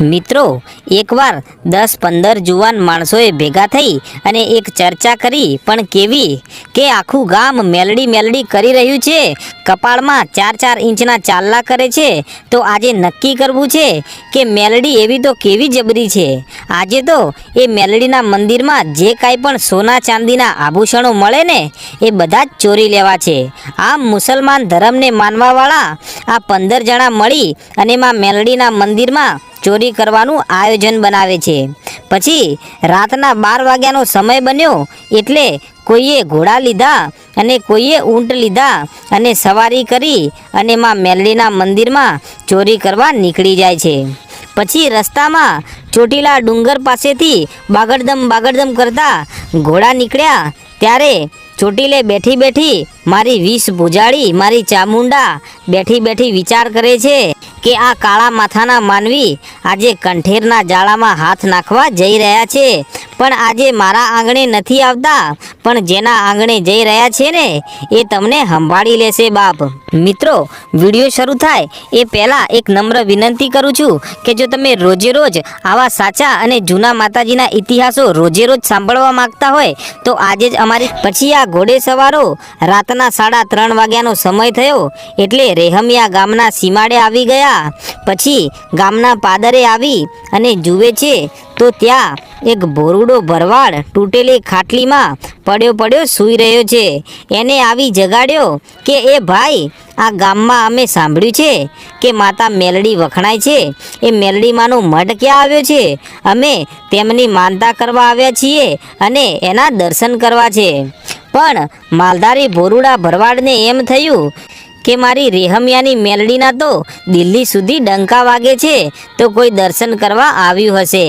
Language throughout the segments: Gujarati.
મિત્રો, એકવાર દસ પંદર જુવાન માણસોએ ભેગા થઈ અને એક ચર્ચા કરી, પણ કેવી કે આખું ગામ મેલડી મેલડી કરી રહ્યું છે. કપાળમાં ચાર ચાર ઇંચના ચાલલા કરે છે. તો આજે નક્કી કરવું છે કે મેલડી એવી તો કેવી જબરી છે. આજે તો એ મેલડીના મંદિરમાં જે કાંઈ પણ સોના ચાંદીના આભૂષણો મળે ને, એ બધા જ ચોરી લેવા છે. આમ મુસલમાન ધર્મને માનવાવાળા આ પંદર જણા મળી અને માં મેલડીના મંદિરમાં ચોરી કરવાનું આયોજન બનાવે છે. પછી રાતના બાર વાગ્યાનો સમય બન્યો એટલે કોઈએ ઘોડા લીધા અને કોઈએ ઊંટ લીધા અને સવારી કરી અને માં મેલડીના મંદિરમાં ચોરી કરવા નીકળી જાય છે. પછી રસ્તામાં ચોટીલા ડુંગર પાસેથી બાગડદમ બાગડદમ કરતા ઘોડા નીકળ્યા. ત્યારે ચોટીલે બેઠી બેઠી મારી વીસ ભૂજાળી, મારી ચામુંડા બેઠી બેઠી વિચાર કરે છે કે આ કાળા માથાના માનવી આજે કંઠેરના જાળામાં હાથ નાખવા જઈ રહ્યા છે. પણ આજે મારા આંગણે નથી આવતા, પણ જેના આંગણે જઈ રહ્યા છે ને, એ તમને સંભાળી લેશે બાપ. મિત્રો, વીડિયો શરૂ થાય એ પહેલાં એક નમ્ર વિનંતી કરું છું કે જો તમે રોજે રોજ આવા સાચા અને જૂના માતાજીના ઇતિહાસો રોજે રોજ સાંભળવા માંગતા હોય, તો આજે જ અમારી, પછી આ ઘોડે સવારો રાતના સાડા ત્રણ વાગ્યાનો સમય થયો એટલે રેહમિયા ગામના સીમાડે આવી ગયા. પછી ગામના પાદરે આવી અને જુએ છે તો ત્યાં એક ભોરુડો ભરવાડ તૂટેલી ખાટલીમાં પડ્યો પડ્યો સૂઈ રહ્યો છે. એને આવી જગાડ્યો કે, એ ભાઈ, આ ગામમાં અમે સાંભળ્યું છે કે માતા મેલડી વખણાય છે. એ મેલડીમાંનો મઢ ક્યાં આવ્યો છે? અમે તેમની માનતા કરવા આવ્યા છીએ અને એના દર્શન કરવા છે. પણ માલધારી ભોરુડા ભરવાડને એમ થયું કે મારી રેહમિયાની મેલડીના તો દિલ્હી સુધી ડંકા વાગે છે, તો કોઈ દર્શન કરવા આવ્યું હશે.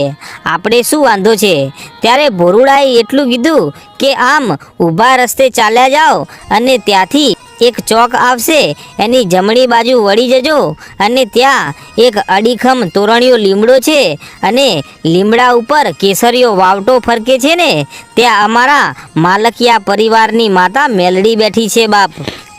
આપણે શું વાંધો છે? ત્યારે ભોરુડાએ એટલું કીધું કે આમ ઊભા રસ્તે ચાલ્યા જાઓ અને ત્યાંથી એક ચોક આવશે, એની જમણી બાજુ વળી જજો અને ત્યાં એક અડીખમ તોરણિયો લીમડો છે અને લીમડા ઉપર કેસરીયો વાવટો ફરકે છે ને, ત્યાં અમારા માલકિયા પરિવારની માતા મેલડી બેઠી છે બાપ.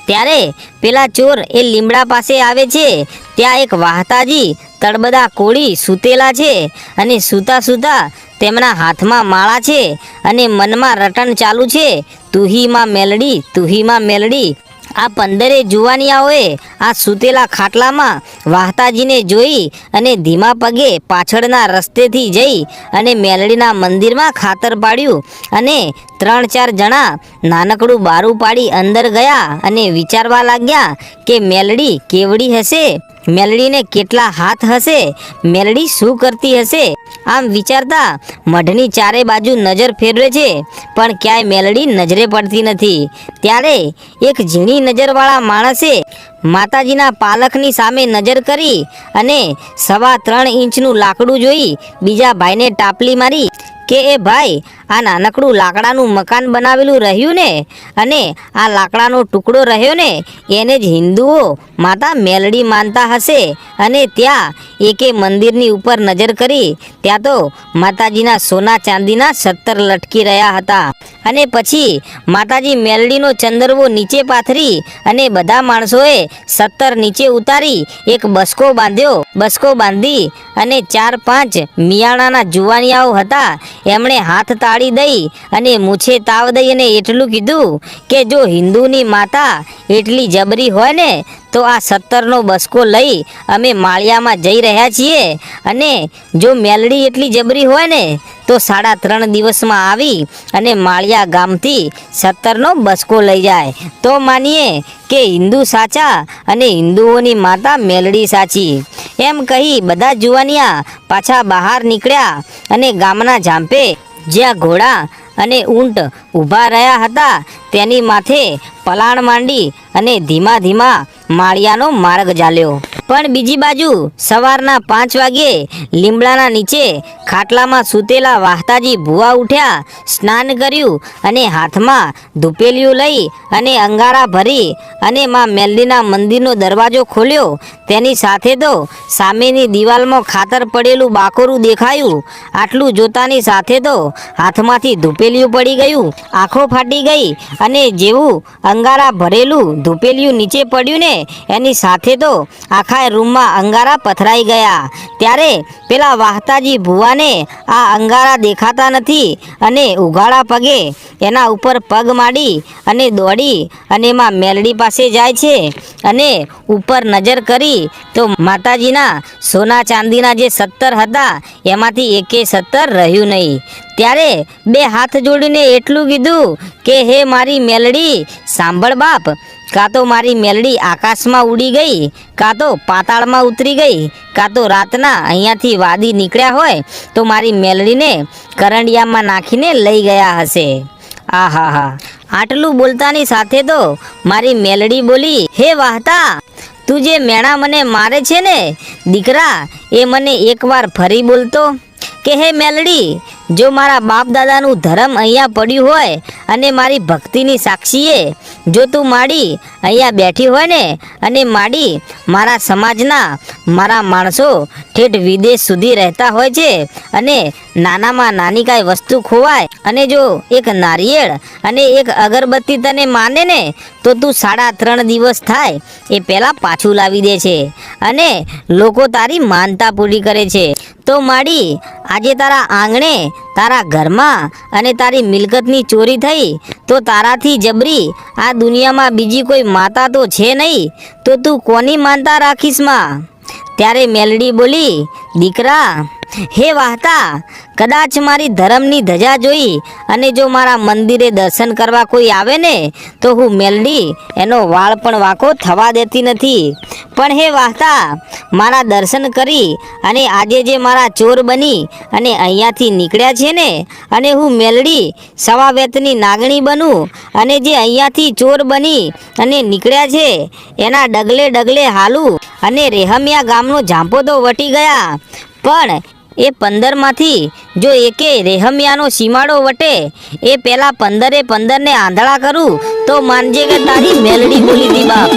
ત્યારે પેલા ચોર એ લીમડા પાસે આવે છે, ત્યાં એક વાહતાજી તળબદા કોળી સૂતેલા છે અને સૂતા સૂતા તેમના હાથમાં માળા છે અને મનમાં રટણ ચાલુ છે, તુહીમાં મેલડી તુહીમાં મેલડી આ પંદરે જુવાનિયાઓએ આ સૂતેલા ખાટલામાં વાહતાજીને જોઈ અને ધીમા પગે પાછળના રસ્તેથી જઈ અને મેલડીના મંદિરમાં ખાતર પાડ્યું અને ત્રણ ચાર જણા નાનકડું બારું પાડી અંદર ગયા અને વિચારવા લાગ્યા કે મેલડી કેવડી હશે? મેલડીને કેટલા હાથ હશે? મેલડી શું કરતી હશે? આમ વિચારતા મઢની ચારે બાજુ નજર ફેરવે છે, પણ ક્યાંય મેલડી નજરે પડતી નથી. ત્યારે એક ઝીણી નજરવાળા માણસે માતાજીના પાલખની સામે નજર કરી અને સવા ત્રણ ઇંચનું લાકડું જોઈ બીજા ભાઈને ટાપલી મારી કે, એ ભાઈ આ નાનકડું લાકડાનું મકાન બનાવેલું રહ્યું ને, અને આ લાકડાનો ટુકડો રહ્યો ને, એને જ હિન્દુઓ માતા મેલડી માનતા હશે. અને ત્યાં એકે મંદિરની ઉપર નજર કરી, ત્યાં તો માતાજીના સોના ચાંદીના સત્તર લટકી રહ્યા હતા. અને પછી માતાજી મેલડીનો ચંદરવો નીચે પાથરી, અને બધા માણસોએ સત્તર નીચે ઉતારી, એક બસકો બાંધ્યો. બસકો બાંધી, અને ચાર પાંચ મિયાણાના જુવાનિયાઓ હતા. એમણે હાથ તાળી દઈ અને મૂછે તાવ દઈ અને એટલું કીધું કે જો હિન્દુની માતા એટલી જબરી હોય ને, તો આ સત્તરનો બસકો લઈ અમે માળિયામાં જઈ રહ્યા છીએ અને જો મેલડી એટલી જબરી હોય ને, તો સાડા ત્રણ દિવસમાં આવી અને માળિયા ગામથી સત્તરનો બસકો લઈ જાય. તો માનીએ કે હિન્દુ સાચા અને હિન્દુઓની માતા મેલડી સાચી. એમ કહી બધા જુવાનિયા પાછા બહાર નીકળ્યા અને ગામના ઝાંપે જ્યાં ઘોડા અને ઊંટ ઊભા રહ્યા હતા, તેની માથે પલાણ માંડી અને ધીમા ધીમા માળિયાનો માર્ગ ચાલ્યો પણ બીજી બાજુ સવારના પાંચ વાગ્યે લીમડાના નીચે ખાટલામાં સૂતેલા વાહતાજી ભૂવા ઉઠ્યા, સ્નાન કર્યું અને હાથમાં ધૂપેલિયું લઈ અને અંગારા ભરી અને માં મેલડીના મંદિરનો દરવાજો ખોલ્યો. તેની સાથે તો સામેની દિવાલમાં ખાતર પડેલું બાકોરું દેખાયું. આટલું જોતાની સાથે તો હાથમાંથી ધૂપેલિયું પડી ગયું. આંખો ફાટી ગઈ અને જેવું અંગારા ભરેલું ધૂપેલિયું નીચે પડ્યું ને, એની સાથે તો આખા રૂમમાં અંગારા પથરાઈ ગયા. ત્યારે પેલા વાહતાજી ભુવાને આ અંગારા દેખાતા નથી અને ઉઘાડા પગે એના ઉપર પગ માડી અને દોડી અને એમાં મેલડી પાસે જાય છે અને ઉપર નજર કરી તો માતાજીના સોના ચાંદીના જે સત્તર હતા એમાંથી એકે સત્તર રહ્યું નહીં. ત્યારે બે હાથ જોડીને એટલું કીધું કે, હે મારી મેલડી, સાંભળ બાપ કાં તો મારી મેલડી આકાશમાં ઉડી ગઈ, કાં તો પાતાળમાં ઉતરી ગઈ, કાં તો રાતના અહીંયાથી વાદી નીકળ્યા હોય, તો મારી મેલડીને કરંડિયામાં નાખીને લઈ ગયા હશે. આ હા. હા આટલું બોલતાની સાથે તો મારી મેલડી બોલી, હે વાહતા, તું જે મેણા મને મારે છે ને, દીકરા, એ મને એકવાર ફરી બોલતો કે હે મેલડી, જો મારા બાપ દાદાનું ધર્મ અહીંયા પડ્યું હોય અને મારી ભક્તિની સાક્ષીએ જો તું માડી અહીંયા બેઠી હોય ને અને માડી મારા સમાજના મારા માણસો ઠેઠ વિદેશ સુધી રહેતા હોય છે અને નાનામાં નાની કાંઈ વસ્તુ ખોવાય અને જો એક નારિયેળ અને એક અગરબત્તી તને માને ને તો તું સાડા ત્રણ દિવસ થાય એ પહેલાં પાછું લાવી દે છે. અને લોકો તારી માનતા પૂરી કરે છે. તો માડી, આજે તારા આંગણે, તારા ઘરમાં અને તારી મિલકતની ચોરી થઈ, તો તારાથી જબરી, આ દુનિયામાં બીજી કોઈ માતા તો છે નહીં, તો તું કોની માનતા રાખીશમાં? ત્યારે મેલડી બોલી, દીકરા હે વાહતા, કદાચ મારી ધર્મની ધજા જોઈ અને જો મારા મંદિરે દર્શન કરવા કોઈ આવે ને, તો હું મેલડી એનો વાળ પણ વાંકો થવા દેતી નથી. પણ હે વાહતા, મારા દર્શન કરી અને આજે જે મારા ચોર બની અને અહીંયાથી નીકળ્યા છે ને, અને હું મેલડી સવા વેતની નાગણી બનું અને જે અહીંયાથી ચોર બની અને નીકળ્યા છે, એના ડગલે ડગલે હાલું અને રેહમિયા ગામનો ઝાંપો તો વટી ગયા. પણ એ પંદરમાંથી જો એકે રેહમિયાનો સીમાડો વટે એ પેલા પંદરે પંદરને આંધળા કરું તો માનજે કે તારી મેલડી બોલી દી બાપ.